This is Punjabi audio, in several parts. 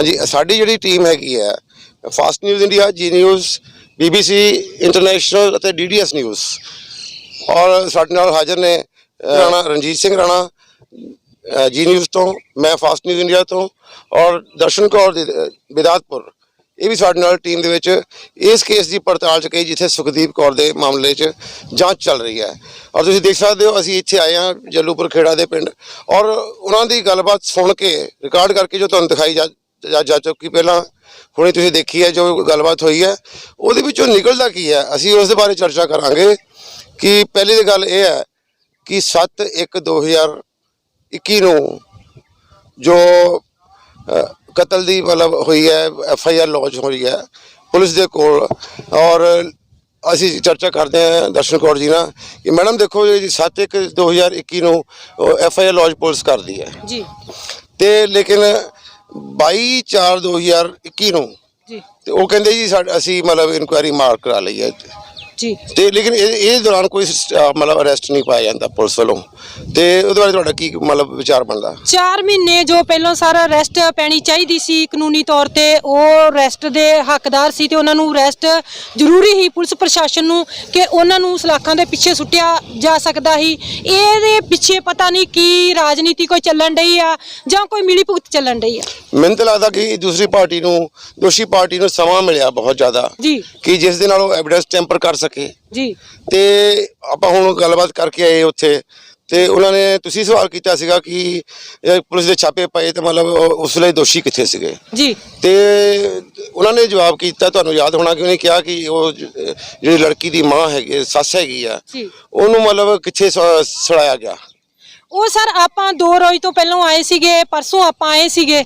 ਹਾਂਜੀ ਸਾਡੀ ਜਿਹੜੀ ਟੀਮ ਹੈਗੀ ਹੈ fast news India Zee news BBC international ਅਤੇ ਡੀਡੀਐਸ ਨਿਊਜ਼ ਔਰ ਸਾਡੇ ਨਾਲ ਹਾਜ਼ਰ ਨੇ ਰਾਣਾ। ਰਣਜੀਤ ਸਿੰਘ ਰਾਣਾ ਜੀ ਨਿਊਜ਼ ਤੋਂ ਮੈਂ ਫਾਸਟ ਨਿਊਜ਼ ਇੰਡੀਆ ਤੋਂ ਔਰ ਦਰਸ਼ਨ ਕੌਰ ਬਿਦਾਤਪੁਰ ਇਹ ਵੀ ਸਾਡੇ ਨਾਲ ਟੀਮ ਦੇ ਵਿੱਚ ਇਸ ਕੇਸ ਦੀ ਪੜਤਾਲ ਚ ਕਈ ਜਿੱਥੇ ਸੁਖਦੀਪ ਕੌਰ ਦੇ ਮਾਮਲੇ 'ਚ ਜਾਂਚ ਚੱਲ ਰਹੀ ਹੈ। ਔਰ ਤੁਸੀਂ ਦੇਖ ਸਕਦੇ ਹੋ ਅਸੀਂ ਇੱਥੇ ਆਏ ਹਾਂ ਜੱਲੂਪੁਰ ਖੇੜਾ ਦੇ ਪਿੰਡ। ਔਰ ਉਹਨਾਂ ਦੀ ਗੱਲਬਾਤ ਸੁਣ ਕੇ ਰਿਕਾਰਡ ਕਰਕੇ ਜੋ ਤੁਹਾਨੂੰ ਦਿਖਾਈ ਜਾ ਜਾ- ਜਾ ਚੁੱਕੀ ਪਹਿਲਾਂ। ਹੁਣੇ ਤੁਸੀਂ ਦੇਖੀ ਹੈ ਜੋ ਗੱਲਬਾਤ ਹੋਈ ਹੈ। ਉਹਦੇ ਵਿੱਚੋਂ ਨਿਕਲਦਾ ਕੀ ਹੈ? ਅਸੀਂ ਉਸ ਦੇ ਬਾਰੇ ਚਰਚਾ ਕਰਾਂਗੇ ਕਿ ਪਹਿਲੀ ਤਾਂ ਗੱਲ ਇਹ ਹੈ ਕਿ 7 1 2021 ਨੂੰ ਜੋ ਕਤਲ ਦੀ ਮਤਲਬ ਹੋਈ ਹੈ ਐਫ ਆਈ ਆਰ ਲੌਂਚ ਹੋਈ ਹੈ ਪੁਲਿਸ ਦੇ ਕੋਲ। ਔਰ ਅਸੀਂ ਚਰਚਾ ਕਰਦੇ ਹਾਂ ਦਰਸ਼ਨ ਕੌਰ ਜੀ ਨਾਲ ਕਿ ਮੈਡਮ ਦੇਖੋ ਜੀ 7 1 2021 ਨੂੰ F I R launch police ਕਰਦੀ ਹੈ। ਜੀ। ਤੇ ਲੇਕਿਨ 22 4 2021 ਨੂੰ। ਜੀ। ਤੇ ਉਹ ਕਹਿੰਦੇ ਜੀ ਸਾਡ- ਅਸੀਂ ਮਤਲਬ ਇਨਕੁਆਇਰੀ ਮਾਰਕ ਕਰਾ ਲਈ ਹੈ। ਜੀ। ਤੇ ਲੇਕਿਨ ਇਹ ਇਹ ਦੌਰਾਨ ਕੋਈ ਸ- ਮਤਲਬ ਅਰੈਸਟ ਨਹੀਂ ਪਾਇਆ ਜਾਂਦਾ ਪੁਲਿਸ ਵੱਲੋਂ। ਤੇ ਉਹਦੇ ਬਾਰੇ ਤੁਹਾਡਾ ਕੀ ਮਤਲਬ ਵਿਚਾਰ ਬਣਦਾ? 4 ਮਹੀਨੇ ਜੋ ਪਹਿਲਾਂ ਸਾਰਾ ਅਰੈਸਟ ਪੈਣੀ ਚਾਹੀਦੀ ਸੀ ਕਾਨੂੰਨੀ ਤੌਰ ਤੇ ਉਹ ਅਰੈਸਟ ਦੇ ਹੱਕਦਾਰ ਸੀ ਤੇ ਉਹਨਾਂ ਨੂੰ ਅਰੈਸਟ ਜ਼ਰੂਰੀ ਹੀ ਪੁਲਿਸ ਪ੍ਰਸ਼ਾਸਨ ਨੂੰ ਕਿ ਉਹਨਾਂ ਨੂੰ ਸਲਾਖਾਂ ਦੇ ਪਿੱਛੇ ਸੁੱਟਿਆ ਜਾ ਸਕਦਾ ਸੀ। ਇਹਦੇ ਪਿੱਛੇ ਪਤਾ ਨਹੀਂ ਕੀ ਰਾਜਨੀਤੀ ਕੋਈ ਚੱਲਣ ਡਈ ਆ ਜਾਂ ਕੋਈ ਮਿਲੀ ਭੁਗਤ ਚੱਲਣ ਡਈ ਆ। ਮੈਨੂੰ ਤਾਂ ਲੱਗਦਾ ਕਿ ਦੂਸਰੀ ਪਾਰਟੀ ਨੂੰ ਦੋਸ਼ੀ ਪਾਰਟੀ ਨੂੰ ਸਮਾਂ ਮਿਲਿਆ ਬਹੁਤ ਜ਼ਿਆਦਾ ਜੀ। ਕਿ ਜਿਸ ਦੇ ਨਾਲ ਉਹ ਐਵੀਡੈਂਸ ਟੈਂਪਰ ਕਰ ਸਕੇ। ਜੀ। ਤੇ ਆਪਾਂ ਹੁਣ ਗੱਲਬਾਤ ਕਰਕੇ ਆਏ ਉੱਥੇ। ਤੇ ਉਹਨਾਂ ਨੇ ਤੁਸੀਂ ਸਵਾਲ ਕੀਤਾ ਸੀਗਾ ਕਿ ਇਹ ਪੁਲਿਸ ਦੇ ਛਾਪੇ ਪਏ ਤੇ ਮਤਲਬ ਉਹ- ਉਸ ਵੇਲੇ ਦੋਸ਼ੀ ਕਿੱਥੇ ਸੀਗੇ? ਜੀ। ਤੇ ਉਹਨਾਂ ਨੇ ਜਵਾਬ ਕੀਤਾ ਤੁਹਾਨੂੰ ਯਾਦ ਹੋਣਾ ਕਿ ਉਹਨੇ ਕਿਹਾ ਕਿ ਉਹ ਜ- ਜਿਹੜੀ ਲੜਕੀ ਦੀ ਮਾਂ ਹੈਗੀ ਸੱਸ ਹੈਗੀ ਆ ਜੀ। ਉਹਨੂੰ ਮਤਲਬ ਕਿੱਥੇ ਸ- ਸੜਾਇਆ ਗਿਆ? ਉਹ ਸਰ ਆਪਾਂ ਦੋ ਰੋਜ਼ ਤੋਂ ਪਹਿਲਾਂ ਆਏ ਸੀਗੇ ਪਰਸੋਂ ਆਪਾਂ ਆਏ ਸੀਗੇ।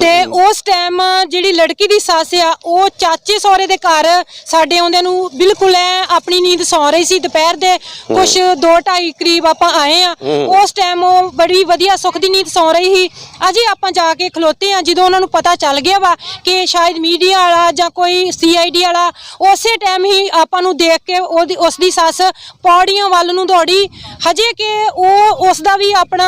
ਤੇ ਉਸ ਟਾਈਮ ਜਿਹੜੀ ਲੜਕੀ ਦੀ ਸੱਸ ਆ ਉਹ ਚਾਚੇ ਸਹੁਰੇ ਦੇ ਘਰ ਸਾਡੇ ਆਉਂਦਿਆਂ ਨੂੰ ਬਿਲਕੁਲ ਐ ਆਪਣੀ ਨੀਂਦ ਸੌ ਰਹੀ ਸੀ ਦੁਪਹਿਰ ਦੇ ਕੁਛ 2:30 ਕਰੀਬ ਆਪਾਂ ਆਏ ਆ। ਉਸ ਟਾਈਮ ਉਹ ਬੜੀ ਵਧੀਆ ਸੁੱਖ ਦੀ ਨੀਂਦ ਸੌ ਰਹੀ ਸੀ। ਅਜੇ ਆਪਾਂ ਜਾ ਕੇ ਖਲੋਤੇ ਆ ਜਦੋਂ ਉਹਨਾਂ ਨੂੰ ਪਤਾ ਚੱਲ ਗਿਆ ਵਾ ਕਿ ਸ਼ਾਇਦ ਮੀਡੀਆ ਵਾਲਾ ਜਾਂ ਕੋਈ ਸੀਆਈਡੀ ਵਾਲਾ ਉਸੇ ਟਾਈਮ ਹੀ ਆਪਾਂ ਨੂੰ ਦੇਖ ਕੇ ਉਹਦੀ ਉਸ ਦੀ ਸੱਸ ਪੌੜੀਆਂ ਵੱਲ ਨੂੰ ਦੌੜੀ। ਹਜੇ ਕਿ ਉਹ ਉਸ ਦਾ ਵੀ ਆਪਣਾ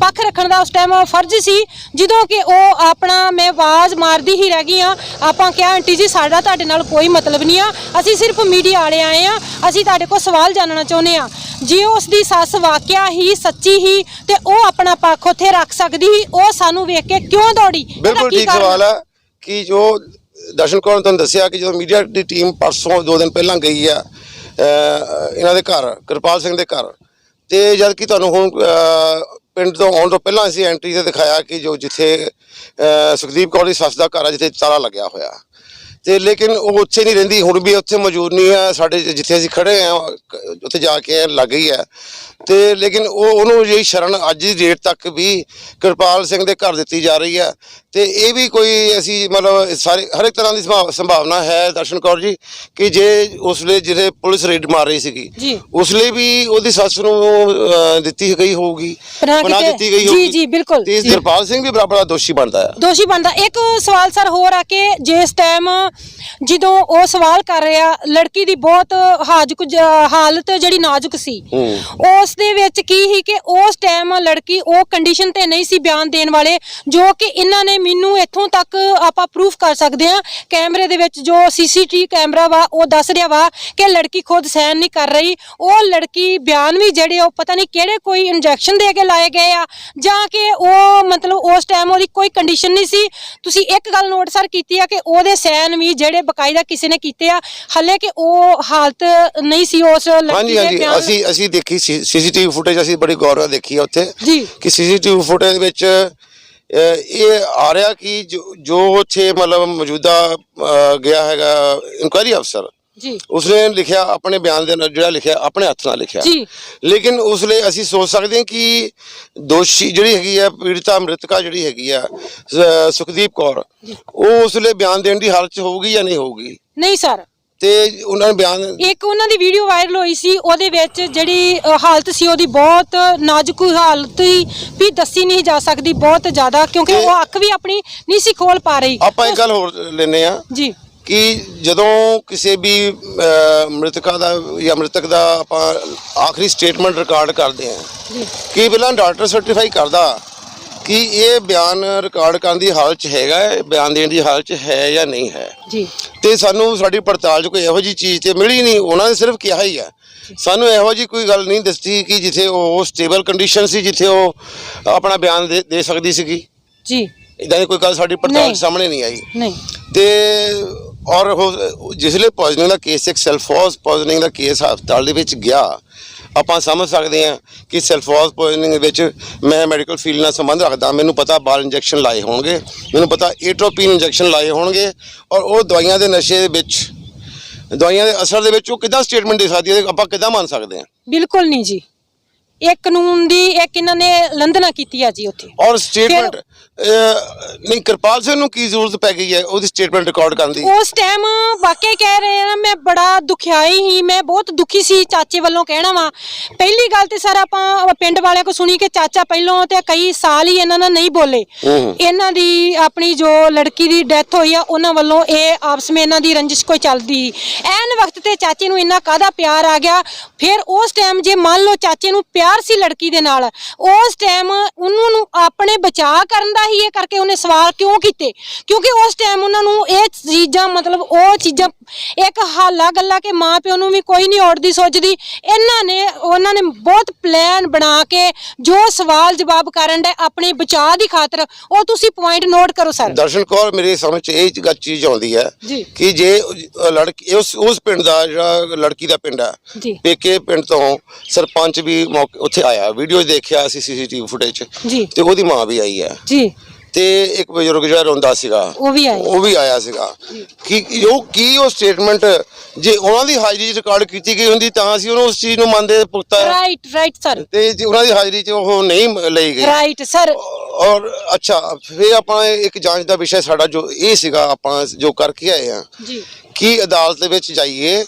ਪੱਖ ਰੱਖਣ ਦਾ ਉਸ ਟਾਈਮ ਫਰਜ਼ ਸੀ ਜਦੋਂ ਕਿ ਉਹ ਆਪਣਾ ਮੈਂ ਆਵਾਜ਼ ਮਾਰਦੀ ਹੀ ਰਹਿ ਗਈ ਆ ਆਪਾਂ ਕਿਹਾ ਆਂਟੀ ਜੀ ਸਾਡਾ ਤੁਹਾਡੇ ਨਾਲ ਕੋਈ ਮਤਲਬ ਨਹੀਂ ਆ। ਅਸੀਂ ਸਿਰਫ ਮੀਡੀਆ ਵਾਲੇ ਆਏ ਆ ਅਸੀਂ ਤੁਹਾਡੇ ਕੋਲ ਸਵਾਲ ਜਾਣਨਾ ਚਾਹੁੰਦੇ ਆ ਜੇ ਉਸ ਦੀ ਸੱਸ ਵਾਕਿਆ ਹੀ ਸੱਚੀ ਹੀ ਤੇ ਉਹ ਆਪਣਾ ਪੱਖ ਉੱਥੇ ਰੱਖ ਸਕਦੀ ਸੀ ਉਹ ਸਾਨੂੰ ਵੇਖ ਕੇ ਕਿਉਂ ਦੌੜੀ? ਬਿਲਕੁਲ ਠੀਕ? ਸਵਾਲ ਹੈ ਕਿ ਜੋ ਦਰਸ਼ਨ ਕੌਰ ਨੇ ਤੁਹਾਨੂੰ ਦੱਸਿਆ ਕਿ ਜਦੋਂ ਮੀਡੀਆ ਦੀ ਟੀਮ ਪਰਸੋਂ ਦੋ ਦਿਨ ਪਹਿਲਾਂ ਗਈ ਆ ਇਹਨਾਂ ਦੇ ਘਰ ਕਿਰਪਾਲ ਸਿੰਘ ਦੇ ਘਰ ਤੇ ਜਦ ਕਿ ਤੁਹਾਨੂੰ ਹੁਣ ਪਿੰਡ ਤੋਂ ਆਉਣ ਤੋਂ ਪਹਿਲਾਂ ਅਸੀਂ ਐਂਟਰੀ ਤੇ ਦਿਖਾਇਆ ਕਿ ਜੋ ਜਿੱਥੇ ਸੁਖਦੀਪ ਕੌਰ ਦੀ ਸੱਸ ਦਾ ਘਰ ਆ, ਜਿੱਥੇ ਤਾਲਾ ਲੱਗਿਆ ਹੋਇਆ। ਤੇ ਲੇਕਿਨ ਉਹ ਉੱਥੇ ਨਹੀਂ ਰਹਿੰਦੀ ਹੁਣ ਵੀ ਉੱਥੇ ਮੌਜੂਦ ਨਹੀਂ ਹੈ ਸਾਡੇ ਜਿੱਥੇ ਅਸੀਂ ਖੜੇ ਆ ਉੱਥੇ ਜਾ ਕੇ ਲੱਗ ਗਈ ਹੈ। ਤੇ ਲੇਕਿਨ ਉਹ ਉਹਨੂੰ ਜਿਹੜੀ ਸ਼ਰਨ ਅੱਜ ਦੀ ਡੇਟ ਤੱਕ ਵੀ ਕਿਰਪਾਲ ਸਿੰਘ ਦੇ ਘਰ ਦਿੱਤੀ ਜਾ ਰਹੀ ਹੈ। ਤੇ ਇਹ ਵੀ ਕੋਈ ਅਸੀਂ ਮਤਲਬ ਸਾਰੇ ਹਰ ਇੱਕ ਤਰ੍ਹਾਂ ਦੀ ਸੰਭਾਵ- ਸੰਭਾਵਨਾ ਹੈ ਦਰਸ਼ਨ ਕੌਰ ਜੀ ਕਿ ਜੇ ਉਸ ਵੇਲੇ ਜਿਹੜੇ ਪੁਲਿਸ ਰੇਡ ਮਾਰ ਰਹੀ ਸੀਗੀ ਜੀ। ਉਸ ਲਈ ਵੀ ਉਹਦੀ ਸੱਸ ਨੂੰ ਦਿੱਤੀ ਗਈ ਹੋਊਗੀ ਬਣਾ ਦਿੱਤੀ ਗਈ ਜੀ, ਹੋਊਗੀ। ਜੀ, ਬਿਲਕੁਲ, ਤੇ ਜੀ। ਕਿਰਪਾਲ ਸਿੰਘ ਵੀ ਬਰਾਬਰ ਦਾ ਦੋਸ਼ੀ ਬਣਦਾ ਹੈ। ਦੋਸ਼ੀ ਬਣਦਾ। ਇੱਕ ਸਵਾਲ ਸਰ ਹੋਰ ਆ ਕਿ ਜਿਸ ਟਾਈਮ ਜਦੋਂ ਉਹ ਸਵਾਲ ਕਰ ਰਿਹਾ ਲੜਕੀ ਦੀ ਬਹੁਤ ਹਾਜ਼ੁਕ ਹਾਲਤ ਜਿਹੜੀ ਨਾਜ਼ੁਕ ਸੀ। ਉਸ ਦੇ ਵਿੱਚ ਕੀ ਸੀ ਕਿ ਉਸ ਟਾਈਮ ਲੜਕੀ ਉਹ ਕੰਡੀਸ਼ਨ ਤੇ ਨਹੀਂ ਸੀ ਬਿਆਨ ਦੇਣ ਵਾਲੇ ਜੋ ਕਿ ਇਹਨਾਂ ਨੇ ਮੈਨੂੰ ਇੱਥੋਂ ਤੱਕ ਆਪਾਂ ਪ੍ਰੂਫ ਕਰ ਸਕਦੇ ਹਾਂ। ਕੈਮਰੇ ਦੇ ਵਿੱਚ ਜੋ ਸੀਸੀਟੀਵੀ ਕੈਮਰਾ ਵਾ ਉਹ ਦੱਸ ਰਿਹਾ ਵਾ ਕਿ ਲੜਕੀ ਖੁਦ ਸਹਿਨ ਨਹੀਂ ਕਰ ਰਹੀ। ਉਹ ਲੜਕੀ ਬਿਆਨ ਵੀ ਜਿਹੜੇ ਉਹ ਪਤਾ ਨਹੀਂ ਕਿਹੜੇ ਕੋਈ ਇੰਜੈਕਸ਼ਨ ਦੇ ਕੇ ਲਾਏ ਗਏ ਆ ਜਾਂ ਕਿ ਉਹ ਮਤਲਬ ਉਸ ਟਾਈਮ ਉਹਦੀ ਕੋਈ ਕੰਡੀਸ਼ਨ ਨਹੀਂ ਸੀ। ਤੁਸੀਂ ਇੱਕ ਗੱਲ ਨੋਟ ਸਰ ਕੀਤੀ ਆ ਕਿ ਉਹਦੇ ਸੈਨ ਵੀ ਜਿਹੜੇ ਬਕਾਇਦਾ ਕਿਸੇ ਨੇ ਕੀਤੇ ਆ ਹੱਲੇ ਕਿ ਉਹ ਹਾਲਤ ਨਹੀਂ ਸੀ ਉਸ ਲੜਕੀ ਹਾਂਜੀ ਦੇ ਹਾਂਜੀ ਬਿਆਨ ਅਸੀਂ ਅਸੀਂ ਦੇਖੀ ਸੀਸੀਟੀਵੀ ਫੁਟੇਜ ਅਸੀਂ ਬੜੀ ਗੌਰ ਨਾਲ ਦੇਖੀ ਆ ਉੱਥੇ ਜੀ। ਕਿ ਸੀਸੀਟੀਵੀ ਫੁਟੇਜ ਵਿੱਚ ਅਹ, ਇਹ ਆ ਰਿਹਾ ਕਿ ਜੋ- ਜੋ ਉੱਥੇ ਮਤਲਬ ਮੌਜੂਦਾ ਅਹ, ਗਿਆ ਹੈਗਾ ਇਨਕੁਆਇਰੀ ਅਫਸਰ ਜੀ। ਉਸਨੇ ਲਿਖਿਆ ਆਪਣੇ ਬਿਆਨ ਦੇ ਨਾਲ ਜਿਹੜਾ ਲਿਖਿਆ ਆਪਣੇ ਹੱਥ ਨਾਲ ਲਿਖਿਆ। ਜੀ। ਲੇਕਿਨ ਉਸ ਲਈ ਅਸੀਂ ਸੋਚ ਸਕਦੇ ਹਾਂ ਕਿ ਦੋਸ਼ੀ ਜਿਹੜੀ ਹੈਗੀ ਆ ਪੀੜਤਾ ਮ੍ਰਿਤਕਾ ਜਿਹੜੀ ਹੈਗੀ ਆ ਸ- ਸੁਖਦੀਪ ਕੌਰ ਉਹ ਉਸ ਲਈ ਬਿਆਨ ਦੇਣ ਦੀ ਹਾਲਤ 'ਚ ਹੋਊਗੀ ਜਾਂ ਨਹੀਂ ਹੋਊਗੀ? ਨਹੀਂ ਸਰ। ਤੇ ਉਹਨਾਂ ਨੇ ਬਿਆਨ ਇੱਕ ਉਹਨਾਂ ਦੀ ਵੀਡੀਓ ਵਾਇਰਲ ਹੋਈ ਸੀ ਉਹਦੇ ਵਿੱਚ ਜਿਹੜੀ ਅ, ਹਾਲਤ ਸੀ ਉਹਦੀ ਬਹੁਤ ਨਾਜ਼ੁਕ ਹਾਲਤ ਸੀ ਵੀ ਦੱਸੀ ਨਹੀਂ ਜਾ ਸਕਦੀ ਬਹੁਤ ਜ਼ਿਆਦਾ ਕਿਉਂਕਿ ਉਹ ਅੱਖ ਵੀ ਆਪਣੀ ਨਹੀਂ ਸੀ ਖੋਲ ਪਾ ਰਹੀ। ਆਪਾਂ ਇੱਕ ਗੱਲ ਹੋਰ ਲੈਨੇ ਆ ਜੀ। ਕਿ ਜਦੋਂ ਕਿਸੇ ਵੀ ਮ੍ਰਿਤਕਾ ਦਾ ਜਾਂ ਮ੍ਰਿਤਕ ਦਾ ਆਪਾਂ ਆਖਰੀ ਸਟੇਟਮੈਂਟ ਰਿਕਾਰਡ ਕਰਦੇ ਹਾਂ ਕਿ ਪਹਿਲਾਂ ਡਾਕਟਰ ਸਰਟੀਫਾਈ ਕਰਦਾ ਕਿ ਇਹ ਬਿਆਨ ਰਿਕਾਰਡ ਕਰਨ ਦੀ ਹਾਲਤ 'ਚ ਹੈਗਾ ਬਿਆਨ ਦੇਣ ਦੀ ਹਾਲਤ 'ਚ ਹੈ ਜਾਂ ਨਹੀਂ ਹੈ। ਜੀ। ਤੇ ਸਾਨੂੰ ਸਾਡੀ ਪੜਤਾਲ 'ਚ ਕੋਈ ਇਹੋ ਜੀ ਚੀਜ਼ ਤੇ ਮਿਲੀ ਨਹੀਂ ਉਹਨਾਂ ਨੇ ਸਿਰਫ ਕਿਹਾ ਹੀ ਹੈ। ਸਾਨੂੰ ਇਹੋ ਜੀ ਕੋਈ ਗੱਲ ਨਹੀਂ ਦੱਸੀ ਕਿ ਜਿੱਥੇ ਉਹ ਸਟੇਬਲ ਕੰਡੀਸ਼ਨ ਸੀ ਜਿੱਥੇ ਉਹ ਆਪਣਾ ਬਿਆਨ ਦੇ ਸਕਦੀ ਸੀਗੀ। ਜੀ। ਇਦਾਂ ਦੀ ਕੋਈ ਗੱਲ ਸਾਡੀ ਪੜਤਾਲ। ਸਾਹਮਣੇ ਨਹੀਂ ਆਈ। ਨਹੀਂ। ਤੇ ਔਰ ਉਹ ਜਿਸਲੇ ਪੋਇਜ਼ਨਿੰਗ ਦਾ ਕੇਸ ਇੱਕ ਸੈਲਫੋਸ ਪੋਇਜ਼ਨਿੰਗ ਦਾ ਕੇਸ ਹਸਪਤਾਲ ਦੇ ਵਿੱਚ ਗਿਆ, ਆਪਾਂ ਸਮਝ ਸਕਦੇ ਹਾਂ ਕਿ ਸੈਲਫੋਸ ਪੋਇਜ਼ਨਿੰਗ ਵਿੱਚ ਮੈਂ ਮੈਡੀਕਲ ਫੀਲਡ ਨਾਲ ਸੰਬੰਧ ਰੱਖਦਾ, ਮੈਨੂੰ ਪਤਾ ਬਾਲ ਇੰਜੈਕਸ਼ਨ ਲਾਏ ਹੋਣਗੇ, ਮੈਨੂੰ ਪਤਾ ਏਟ੍ਰੋਪੀਨ ਇੰਜੈਕਸ਼ਨ ਲਾਏ ਹੋਣਗੇ, ਔਰ ਉਹ ਦਵਾਈਆਂ ਦੇ ਨਸ਼ੇ ਦੇ ਵਿੱਚ, ਦਵਾਈਆਂ ਦੇ ਅਸਰ ਦੇ ਵਿੱਚ ਉਹ ਕਿੱਦਾਂ ਸਟੇਟਮੈਂਟ ਦੇ ਸਕਦੀ ਹੈ, ਆਪਾਂ ਕਿੱਦਾਂ ਮੰਨ ਸਕਦੇ ਹਾਂ? ਬਿਲਕੁਲ ਨਹੀਂ ਜੀ। ਇਹ ਕਾਨੂੰਨ ਦੀ ਇੱਕ ਇਹਨਾਂ ਨੇ ਲੰਘਣਾ ਕੀਤੀ ਆ ਜੀ ਉੱਥੇ ਔਰ ਸਟੇਟਮੈਂਟ ਨਹੀਂ ਕਿਰਪਾਲ ਸਿੰਘ ਨੂੰ ਕੀ ਜ਼ਰੂਰਤ ਪੈ ਗਈ ਹੈ ਉਹਦੀ ਸਟੇਟਮੈਂਟ ਰਿਕਾਰਡ ਕਰਨ ਦੀ ਉਸ ਟਾਈਮ ਵਾਕਿਆ ਕਹਿ ਰਹੇ ਆ ਮੈਂ ਬੜਾ ਦੁਖਿਆਈ ਹੀ ਮੈਂ ਬਹੁਤ ਦੁਖੀ ਸੀ ਚਾਚੇ ਵੱਲੋਂ ਕਹਿਣਾ ਵਾ ਪਹਿਲੀ ਗੱਲ ਤੇ ਸਰ ਆਪਾਂ ਪਿੰਡ ਵਾਲਿਆਂ ਕੋ ਸੁਣੀ ਕਿ ਚਾਚਾ ਪਹਿਲੋਂ ਤੇ ਕਈ ਸਾਲ ਹੀ ਇਹਨਾਂ ਨਾਲ ਨਹੀਂ ਬੋਲੇ। ਇਹਨਾਂ ਦੀ ਆਪਣੀ ਜੋ ਲੜਕੀ ਦੀ ਡੈਥ ਹੋਈ ਆ ਉਹਨਾਂ ਵੱਲੋਂ ਇਹ ਆਪਸ ਵਿੱਚ ਇਹਨਾਂ ਦੀ ਰੰਜਿਸ਼ ਕੋਈ ਚੱਲਦੀ। ਐਨ ਵਕਤ ਤੇ ਚਾਚੇ ਨੂੰ ਇੰਨਾ ਕਾਹਦਾ ਪਿਆਰ ਆ ਗਿਆ ਫਿਰ ਉਸ ਟਾਈਮ ਜੇ ਮੰਨ ਲਓ ਚਾਚੇ ਨੂੰ ਪਿਆਰ ਸੀ ਲੜਕੀ ਦੇ ਨਾਲ ਉਸ ਟਾਈਮ ਉਹਨੂੰ ਨੂੰ ਆਪਣੇ ਬਚਾਅ ਕਰਨ ਦਾ ਹੀ ਇਹ ਕਰਕੇ ਉਹਨੇ ਸਵਾਲ ਕਿਉਂ ਕੀਤੇ ਕਿਉਂਕਿ ਉਸ ਟਾਈਮ ਉਹਨਾਂ ਨੂੰ ਇਹ ਚੀਜ਼ਾਂ ਮਤਲਬ ਉਹ ਚੀਜ਼ਾਂ ਇੱਕ ਹਾਲਾ ਗੱਲਾਂ ਕਿ ਮਾਂ ਪਿਓ ਨੂੰ ਵੀ ਕੋਈ ਨਹੀਂ ਔੜਦੀ ਸੋਚਦੀ ਇਹਨਾਂ ਨੇ ਉਹਨਾਂ ਨੇ ਬਹੁਤ ਪਲਾਨ ਬਣਾ ਕੇ ਜੋ ਸਵਾਲ ਜਵਾਬ ਕਰਨ ਦੇ ਆਪਣੇ ਬਚਾਅ ਦੀ ਖਾਤਰ ਉਹ ਤੁਸੀਂ ਪੁਆਇੰਟ ਨੋਟ ਕਰੋ ਸਰ ਦਰਸ਼ਨ ਕੌਰ ਮੇਰੇ ਸਮਝ ਚ ਇਹ ਗੱਲ ਚੀਜ਼ ਆਉਂਦੀ ਹੈ ਜੀ। ਕਿ ਜੇ ਲੜਕੀ ਉਸ ਉਸ ਪਿੰਡ ਦਾ ਜਿਹੜਾ ਲੜਕੀ ਦਾ ਪਿੰਡ ਹੈ ਜੀ। ਪੇਕੇ ਪਿੰਡ ਤੋਂ ਸਰਪੰਚ ਵੀ ਮੌਕੇ ਉੱਥੇ ਆਇਆ ਵੀਡੀਓ ਦੇਖਿਆ ਸੀ ਸੀਸੀਟੀਵੀ ਫੁਟੇਜ ਜੀ। ਤੇ ਉਹਦੀ ਮਾਂ ਵੀ ਆਈ ਹੈ। ਜੀ। ਤੇ ਇੱਕ ਬਜ਼ੁਰਗ ਜਿਹੜਾ ਰੋਂਦਾ ਸੀਗਾ ਉਹ ਵੀ ਆਏ ਉਹ ਵੀ ਆਇਆ ਸੀਗਾ। ਕਿ ਉਹ ਕੀ ਉਹ ਸਟੇਟਮੈਂਟ ਜੇ ਉਹਨਾਂ ਦੀ ਹਾਜ਼ਰੀ 'ਚ ਰਿਕਾਰਡ ਕੀਤੀ ਗਈ ਹੁੰਦੀ ਤਾਂ ਅਸੀਂ ਉਹਨੂੰ ਉਸ ਚੀਜ਼ ਨੂੰ ਮੰਨਦੇ ਪੁਖਤਾ ਰਾਈਟ ਰਾਈਟ ਸਰ ਤੇ ਜੇ ਉਹਨਾਂ ਦੀ ਹਾਜ਼ਰੀ 'ਚ ਉਹ ਨਹੀਂ ਲਈ ਗਈ। ਰਾਈਟ ਸਰ ਔਰ ਅੱਛਾ ਫਿਰ ਆਪਾਂ ਇੱਕ ਜਾਂਚ ਦਾ ਵਿਸ਼ਾ ਸਾਡਾ ਜੋ ਇਹ ਸੀਗਾ ਆਪਾਂ ਜੋ ਕਰਕੇ ਆਏ ਆ ਜੀ। ਕਿ ਅਦਾਲਤ ਦੇ ਵਿੱਚ ਜਾਈਏ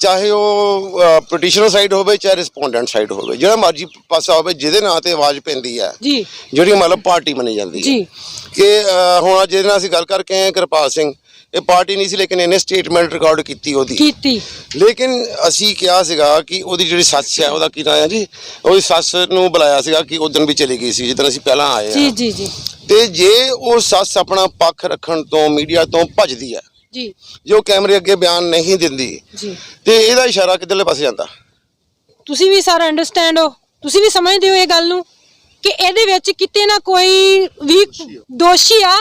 ਚਾਹੇ ਉਹ ਪਟੀਸ਼ਨਰ ਸਾਈਡ ਹੋਵੇ ਚਾਹੇ ਰਿਸਪੋਂਡੈਂਟ ਸਾਈਡ ਹੋਵੇ ਜਿਹੜਾ ਮਰਜ਼ੀ ਪਾਸਾ ਹੋਵੇ ਜਿਹਦੇ ਨਾਂ ਤੇ ਆਵਾਜ਼ ਪੈਂਦੀ ਹੈ ਜੀ। ਜਿਹੜੀ ਮਤਲਬ ਪਾਰਟੀ ਮੰਨੀ ਜਾਂਦੀ ਹੈ। ਜੀ। ਕਿ ਹੁਣ ਜਿਹਦੇ ਨਾਲ ਅਸੀਂ ਗੱਲ ਕਰਕੇ ਆਏ ਕਿਰਪਾਲ ਸਿੰਘ ਇਹ ਪਾਰਟੀ ਨਹੀਂ ਸੀ ਲੇਕਿਨ ਇਹਨੇ ਸਟੇਟਮੈਂਟ ਰਿਕਾਰਡ ਕੀਤੀ ਉਹਦੀ। ਕੀਤੀ। ਲੇਕਿਨ ਅਸੀਂ ਕਿਹਾ ਸੀਗਾ ਕਿ ਉਹਦੀ ਜਿਹੜੀ ਸੱਸ ਹੈ ਉਹਦਾ ਕੀ ਨਾਂ ਹੈ ਜੀ? ਉਹਦੀ ਸੱਸ ਨੂੰ ਬੁਲਾਇਆ ਸੀਗਾ ਕਿ ਉਦੋਂ ਵੀ ਚਲੀ ਗਈ ਸੀ ਜਿੱਦਣ ਅਸੀਂ ਪਹਿਲਾਂ ਆਏ ਜੀ ਜੀ ਜੀ। ਤੇ ਜੇ ਉਹ ਸੱਸ ਆਪਣਾ ਪੱਖ ਰੱਖਣ ਤੋਂ ਮੀਡੀਆ ਤੋਂ ਭੱਜਦੀ ਹੈ ਜੀ। ਜੋ ਕੈਮਰੇ ਅੱਗੇ ਬਿਆਨ ਨਹੀਂ ਦਿੰਦੀ। ਜੀ। ਤੇ ਇਹਦਾ ਇਸ਼ਾਰਾ ਕਿੱਧਰਲੇ ਪਾਸੇ ਜਾਂਦਾ? ਤੁਸੀਂ ਵੀ ਸਾਰਾ ਅੰਡਰਸਟੈਂਡ ਹੋ। ਤੁਸੀਂ ਵੀ ਸਮਝਦੇ ਹੋ ਇਹ ਗੱਲ ਨੂੰ ਕਿ ਇਹਦੇ ਵਿੱਚ ਕਿਤੇ ਨਾ ਕੋਈ ਵੀ ਦੋਸ਼ੀ ਆ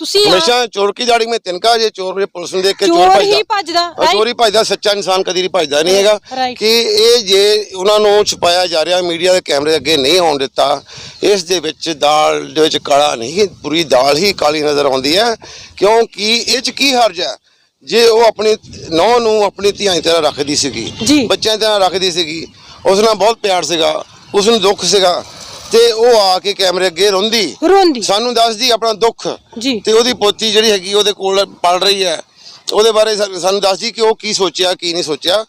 ਤੁਸੀਂ ਆ- ਹਮੇਸ਼ਾ ਚੋਰ ਕੀ ਦਾੜੀ ਮੈਂ ਤਿਨਕਾ ਜੇ ਚੋਰ ਜੇ ਪੁਲਿਸ ਨੂੰ ਦੇਖ ਕੇ ਚੋਰ ਚੋਰ ਹੀ ਭੱਜਦਾ। ਚੋਰੀ ਭੱਜਦਾ ਸੱਚਾ ਇਨਸਾਨ ਕਦੀ ਨਹੀਂ ਭੱਜਦਾ ਨਹੀਂ ਹੈਗਾ। Right. ਕਿ ਇਹ ਜੇ ਉਹਨਾਂ ਨੂੰ ਛੁਪਾਇਆ ਜਾ ਰਿਹਾ ਮੀਡੀਆ ਦੇ ਕੈਮਰੇ ਅੱਗੇ ਨਹੀਂ ਆਉਣ ਦਿੱਤਾ ਇਸ ਦੇ ਵਿੱਚ ਦਾਲ ਦੇ ਵਿੱਚ ਕਾਲਾ ਨਹੀਂ ਪੂਰੀ ਦਾਲ ਹੀ ਕਾਲੀ ਨਜ਼ਰ ਆਉਂਦੀ ਹੈ। ਕਿਉਂਕਿ ਇਹ ਚ ਕੀ ਹਰਜ ਹੈ? ਜੇ ਉਹ ਆਪਣੀ ਨੌ ਨੂੰ ਆਪਣੀ ਧੀਆਂ ਦੀ ਤਰ੍ਹਾਂ ਰੱਖਦੀ ਸੀਗੀ ਜੀ। ਬੱਚਿਆਂ ਦੀ ਤਰ੍ਹਾਂ ਰੱਖਦੀ ਸੀਗੀ ਉਸ ਨਾਲ ਬਹੁਤ ਪਿਆਰ ਸੀਗਾ ਉਸ ਨੂੰ ਦੁੱਖ ਸੀਗਾ ਤੇ ਉਹ ਆ ਕੇ ਕੈਮਰੇ ਅੱਗੇ ਰੋਂਦੀ। ਰੋਂਦੀ। ਸਾਨੂੰ ਦੱਸਦੀ ਆਪਣਾ ਦੁੱਖ। ਜੀ। ਤੇ ਉਹਦੀ ਪੋਤੀ ਜਿਹੜੀ ਹੈਗੀ ਉਹਦੇ ਕੋਲ ਪੜ ਰਹੀ ਹੈ। ਉਹਦੇ ਬਾਰੇ ਸਾਨੂੰ ਦੱਸਦੀ ਕਿ ਉਹ ਕੀ ਸੋਚਿਆ ਕੀ ਨਹੀਂ ਸੋਚਿਆ।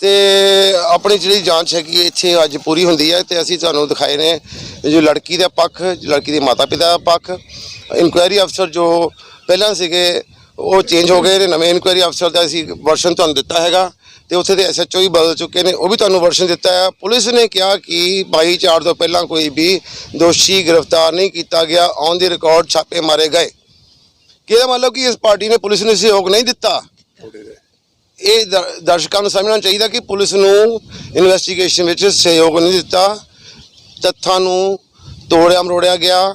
ਤੇ ਆਪਣੀ ਜਿਹੜੀ ਜਾਂਚ ਹੈਗੀ ਇੱਥੇ ਅੱਜ ਪੂਰੀ ਹੁੰਦੀ ਹੈ। ਤੇ ਅਸੀਂ ਤੁਹਾਨੂੰ ਦਿਖਾਏ ਨੇ ਜੋ ਲੜਕੀ ਦਾ ਪੱਖ ਲੜਕੀ ਦੇ ਮਾਤਾ ਪਿਤਾ ਦਾ ਪੱਖ। ਇਨਕੁਆਇਰੀ ਅਫਸਰ ਜੋ ਪਹਿਲਾਂ ਸੀਗੇ ਉਹ ਚੇਂਜ ਹੋ ਗਏ ਨੇ। ਨਵੇਂ ਇਨਕੁਆਇਰੀ ਅਫਸਰ ਦਾ ਅਸੀਂ ਵਰਸ਼ਨ ਤੁਹਾਨੂੰ ਦਿੱਤਾ ਹੈਗਾ। ਤੇ ਉੱਥੇ ਦੇ ਐਸਐਚਓ ਵੀ ਬਦਲ ਚੁੱਕੇ ਨੇ, ਉਹ ਵੀ ਤੁਹਾਨੂੰ ਵਰਸ਼ਨ ਦਿੱਤਾ ਹੈ ਪੁਲਿਸ ਨੇ ਕਿਹਾ ਕਿ 22 4 ਤੋਂ ਪਹਿਲਾਂ ਕੋਈ ਵੀ ਦੋਸ਼ੀ ਗ੍ਰਿਫਤਾਰ ਨਹੀਂ ਕੀਤਾ ਗਿਆ ਔਨ ਦੀ ਰਿਕਾਰਡ ਛਾਪੇ ਮਾਰੇ ਗਏ। ਕਿਹਦਾ ਮਤਲਬ ਕਿ ਇਸ ਪਾਰਟੀ ਨੇ ਪੁਲਿਸ ਨੂੰ ਸਹਿਯੋਗ ਨਹੀਂ ਦਿੱਤਾ? ਇਹ ਦਰਸ਼ਕਾਂ ਨੂੰ ਸਮਝਣਾ ਚਾਹੀਦਾ ਕਿ ਪੁਲਿਸ ਨੂੰ ਇਨਵੈਸਟੀਗੇਸ਼ਨ ਵਿੱਚ ਸਹਿਯੋਗ ਨਹੀਂ ਦਿੱਤਾ। ਤੱਥਾਂ ਨੂੰ ਤੋੜਿਆ, ਮਰੋੜਿਆ ਗਿਆ।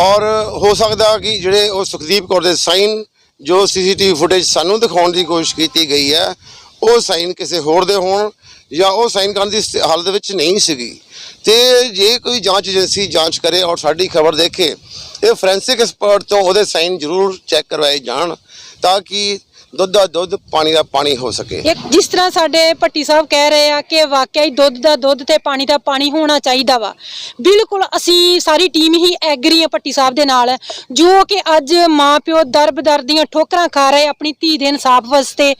ਔਰ ਹੋ ਸਕਦਾ ਕਿ ਜਿਹੜੇ ਉਹ ਸੁਖਦੀਪ ਕੌਰ ਦੇ ਸਾਈਨ ਜੋ ਸੀਸੀਟੀਵੀ ਫੁਟੇਜ ਸਾਨੂੰ ਦਿਖਾਉਣ ਦੀ ਕੋਸ਼ਿਸ਼ ਕੀਤੀ ਗਈ ਹੈ ਉਹ ਸਾਈਨ ਕਿਸੇ ਹੋਰ ਦੇ ਹੋਣ ਜਾਂ ਉਹ ਸਾਈਨ ਕਰਨ ਦੀ ਸ- ਹਾਲਤ ਵਿੱਚ ਨਹੀਂ ਸੀਗੀ। ਤੇ ਜੇ ਕੋਈ ਜਾਂਚ ਏਜੰਸੀ ਜਾਂਚ ਕਰੇ ਔਰ ਸਾਡੀ ਖਬਰ ਦੇਖੇ, ਇਹ ਫੋਰੈਂਸਿਕ ਐਕਸਪਰਟ ਤੋਂ ਉਹਦੇ ਸਾਈਨ ਜ਼ਰੂਰ ਚੈੱਕ ਕਰਵਾਏ ਜਾਣ ਤਾਂ ਕਿ ਦੁੱਧ ਦਾ ਦੁੱਧ, ਪਾਣੀ ਦਾ ਪਾਣੀ ਹੋ ਸਕੇ। ਇੱਕ ਜਿਸ ਤਰ੍ਹਾਂ ਸਾਡੇ ਭੱਟੀ ਸਾਹਿਬ ਕਹਿ ਰਹੇ ਆ ਕਿ ਵਾਕਿਆ ਹੀ ਦੁੱਧ ਦਾ ਦੁੱਧ ਤੇ ਪਾਣੀ ਦਾ ਪਾਣੀ ਹੋਣਾ ਚਾਹੀਦਾ ਵਾ। ਬਿਲਕੁਲ ਅਸੀਂ ਸਾਰੀ ਟੀਮ ਹੀ ਐਗਰੀ ਆ ਭੱਟੀ ਸਾਹਿਬ ਦੇ ਨਾਲ, ਜੋ ਕਿ ਅੱਜ ਮਾਪਿਓ ਦਰਬ-ਦਰ ਦੀਆਂ ਠੋਕਰਾਂ ਖਾ ਰਹੇ ਆਪਣੀ ਧੀ ਦੇ ਇਨਸਾਫ ਵਾਸਤੇ,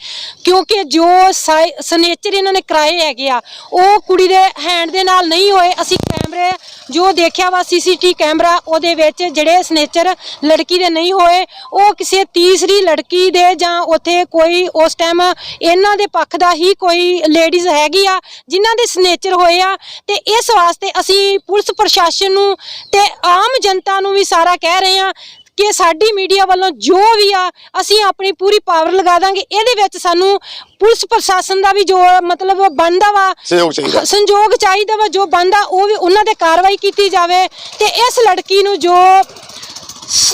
ਕਿਉਂਕਿ ਜੋ ਸਨੇਚਰ ਇਹਨਾਂ ਨੇ ਕਰਾਏ ਹੈਗੇ ਆ, ਉਹ ਕੁੜੀ ਦੇ ਹੈਂਡ ਦੇ ਨਾਲ ਨਹੀਂ ਹੋਏ। ਅਸੀਂ ਕੈਮਰੇ, ਜੋ ਦੇਖਿਆ ਵਾ ਸੀਸੀਟੀ ਕੈਮਰਾ, ਉਹਦੇ ਵਿੱਚ ਜਿਹੜੇ ਸਨੇਚਰ ਲੜਕੀ ਦੇ ਨਹੀਂ ਹੋਏ, ਉਹ ਕਿਸੇ ਤੀਸਰੀ ਲੜਕੀ ਦੇ ਜਾਂ ਉੱਥੇ ਕੋਈ ਉਸ ਟਾਈਮ ਇਹਨਾਂ ਦੇ ਪੱਖ ਦਾ ਹੀ ਕੋਈ ਲੇਡੀਜ਼ ਹੈਗੀ ਆ ਜਿਨ੍ਹਾਂ ਦੇ ਸਨੇਚਰ ਹੋਏ ਆ ਤੇ ਇਸ ਵਾਸਤੇ ਅਸੀਂ ਪੁਲਿਸ ਪ੍ਰਸ਼ਾਸਨ ਨੂੰ ਤੇ ਆਮ ਜਨਤਾ ਨੂੰ ਵੀ ਸਾਰਾ ਕਹਿ ਰਹੇ ਆ ਕਿ ਸਾਡੀ ਮੀਡੀਆ ਵੱਲੋਂ ਜੋ ਵੀ ਆ ਅਸੀਂ ਆਪਣੀ ਪੂਰੀ ਪਾਵਰ ਲਗਾ ਦਾਂਗੇ। ਇਹਦੇ ਵਿੱਚ ਸਾਨੂੰ ਪੁਲਿਸ ਪ੍ਰਸ਼ਾਸਨ ਦਾ ਵੀ ਜੋ ਮਤਲਬ ਬਣਦਾ ਵਾ ਸਹਿਯੋਗ ਚਾਹੀਦਾ। ਸੰਯੋਗ ਚਾਹੀਦਾ ਵਾ ਜੋ ਬੰਦਾ ਉਹ ਵੀ ਉਹਨਾਂ ਤੇ ਕਾਰਵਾਈ ਕੀਤੀ ਜਾਵੇ ਤੇ ਇਸ ਲੜਕੀ ਨੂੰ ਜੋ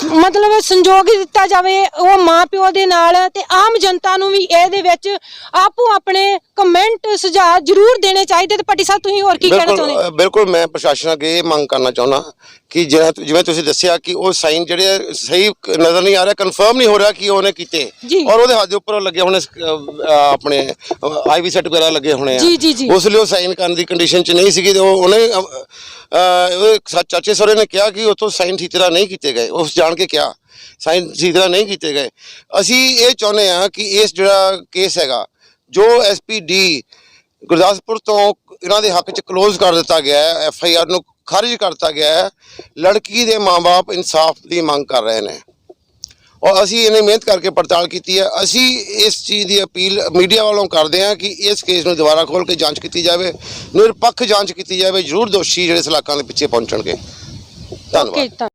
ਮਤਲਬ ਸੰਯੋਗ ਦਿੱਤਾ ਜਾਵੇ ਉਹ ਮਾਂ ਪਿਓ ਦੇ ਨਾਲ ਤੇ ਆਮ ਜਨਤਾ ਨੂੰ ਵੀ ਇਹਦੇ ਵਿੱਚ ਆਪੋ ਆਪਣੇ ਕਮੈਂਟ ਸੁਝਾਅ ਜ਼ਰੂਰ ਦੇਣੇ ਚਾਹੀਦੇ ਤੇ ਪੱਟੀ ਸਾਹਿਬ ਤੁਸੀਂ ਹੋਰ ਕੀ ਕਹਿਣਾ ਬਿਲਕੁਲ ਚਾਹੁੰਦੇ? ਅ, ਬਿਲਕੁਲ ਮੈਂ ਪ੍ਰਸ਼ਾਸਨ ਅੱਗੇ ਇਹ ਮੰਗ ਕਰਨਾ ਚਾਹੁੰਦਾ ਕਿ ਜਿਹੜਾ ਜਿਵੇਂ ਤੁਸੀਂ ਦੱਸਿਆ ਕਿ ਉਹ ਸਾਈਨ ਜਿਹੜੇ ਸਹੀ ਨਜ਼ਰ ਨਹੀਂ ਆ ਰਿਹਾ ਕਨਫਰਮ ਨਹੀਂ ਹੋ ਰਿਹਾ ਕਿ ਉਹਨੇ ਕੀਤੇ। ਜੀ। ਔਰ ਉਹਦੇ ਹੱਥ ਦੇ ਉੱਪਰ ਲੱਗੇ ਹੋਣੇ ਆਪਣੇ ਆਈਵੀ ਸੈਟ ਵਗੈਰਾ ਲੱਗੇ ਹੋਣੇ ਆ। ਜੀ, ਜੀ, ਜੀ। ਉਸ ਲਈ ਉਹ ਸਾਈਨ ਕਰਨ ਦੀ ਕੰਡੀਸ਼ਨ 'ਚ ਨਹੀਂ ਸੀਗੀ ਤੇ ਉਹ ਉਹਨੇ ਉਹਦੇ ਸਾ- ਚਾਚੇ ਸਹੁਰੇ ਨੇ ਕਿਹਾ ਕਿ ਉਤੋਂ ਸਾਈਨ ਠੀਕ ਤਰ੍ਹਾਂ ਨਹੀਂ ਕੀਤੇ ਗਏ। ਉਸ ਜਾਣ ਕੇ ਕਿਹਾ ਸਾਈਨ ਠੀਕ ਤਰ੍ਹਾਂ ਨਹੀਂ ਕੀਤੇ ਗਏ। ਅਸੀਂ ਇਹ ਚਾਹੁੰਦੇ ਆ ਕਿ ਇਸ ਜਿਹੜਾ ਕੇਸ ਹੈਗਾ ਜੋ ਐਸਪੀਡੀ ਗੁਰਦਾਸਪੁਰ ਤੋਂ ਇਹਨਾਂ ਦੇ ਹੱਕ 'ਚ ਕਲੋਜ਼ ਕਰ ਦਿੱਤਾ ਗਿਆ ਹੈ ਐਫ ਆਈ ਆਰ ਨੂੰ ਖਾਰਿਜ ਕਰਤਾ ਗਿਆ ਹੈ, ਲੜਕੀ ਦੇ ਮਾਪੇ ਇਨਸਾਫ ਦੀ ਮੰਗ ਕਰ ਰਹੇ ਨੇ। ਔਰ ਅਸੀਂ ਇਹਨੇ ਮਿਹਨਤ ਕਰਕੇ ਪੜਤਾਲ ਕੀਤੀ ਹੈ। ਅਸੀਂ ਇਸ ਚੀਜ਼ ਦੀ ਅਪੀਲ ਮੀਡੀਆ ਵੱਲੋਂ ਕਰਦੇ ਹਾਂ ਕਿ ਇਸ ਕੇਸ ਨੂੰ ਦੁਬਾਰਾ ਖੋਲ ਕੇ ਜਾਂਚ ਕੀਤੀ ਜਾਵੇ, ਨਿਰਪੱਖ ਜਾਂਚ ਕੀਤੀ ਜਾਵੇ, ਜ਼ਰੂਰ ਦੋਸ਼ੀ ਜਿਹੜੇ ਸਲਾਕਾਂ ਦੇ ਪਿੱਛੇ ਪਹੁੰਚਣਗੇ। ਧੰਨਵਾਦ।